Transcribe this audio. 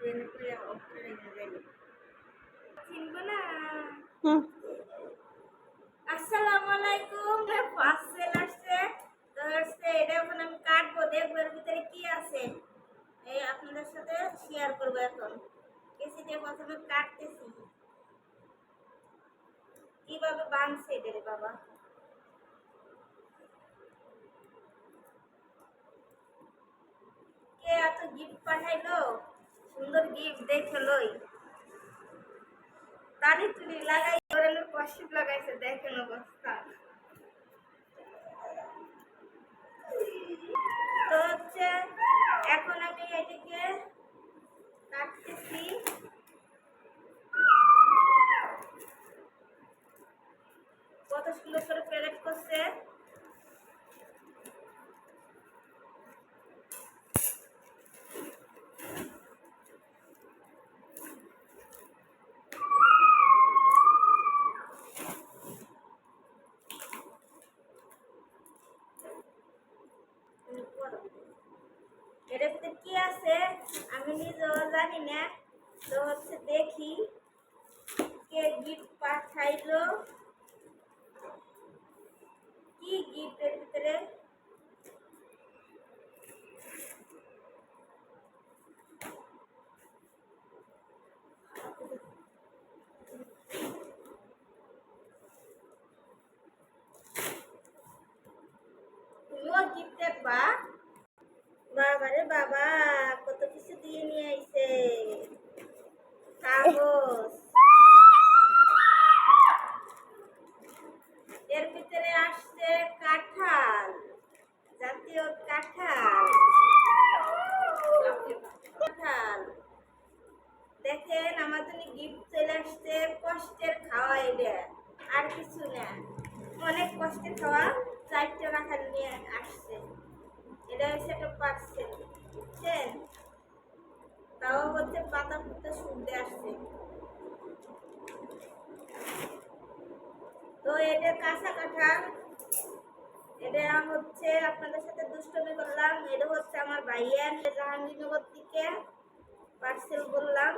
ট্রেনে করে অফ করে রেখে যাইল চিনব না হুম আসসালামু আলাইকুম পার্সেল আসছে তো এটা এখন আমি কাটবো, দেখব ভিতরে কি আছে। আপনাদের সাথে শেয়ার করব এখন। কেসিটা প্রথমে কাটতেছি। কীভাবে বানছে বাবা? কে এত গিফট পাঠাইলো? সুন্দর গিফট দেখে লই। তানি তুলি লাগাই কষ্ট লাগাইছে দেখেন অবস্থা তো হচ্ছে এখন আমি এটিকে কাটতেছি কত সুন্দর করে প্যালেট করছে এর ভিতরে কি আছে আমি নিজেও জানি না তো হচ্ছে দেখি কে গিফট পাঠাইলো কি গিফট এর ভিতরে তুমিও গিফট দেখবা বাবা রে বাবা, কত কিছু দিয়ে নিয়ে আইছে। কাগজ। এর ভিতরে আসছে কাঁঠাল, জাতীয় কাঁঠাল। কাঁঠাল। দেখেন জন্য গিফট চলে আসছে, কষ্টের খাওয়া এটা, আর কিছু না। অনেক কষ্টের খাওয়া চারটে কাঁঠাল নিয়ে আসছে। এটা হচ্ছে একটা পার্সেল, বুঝছেন? তাও হচ্ছে পাতা পুঁতে শুনতে আসছে। তো এটা কাঁচা কাঁঠাল, এটা হচ্ছে আপনাদের সাথে দুষ্টমি করলাম, এটা হচ্ছে আমার ভাইয়ের, জাহাঙ্গীরনগর থেকে পার্সেল বললাম।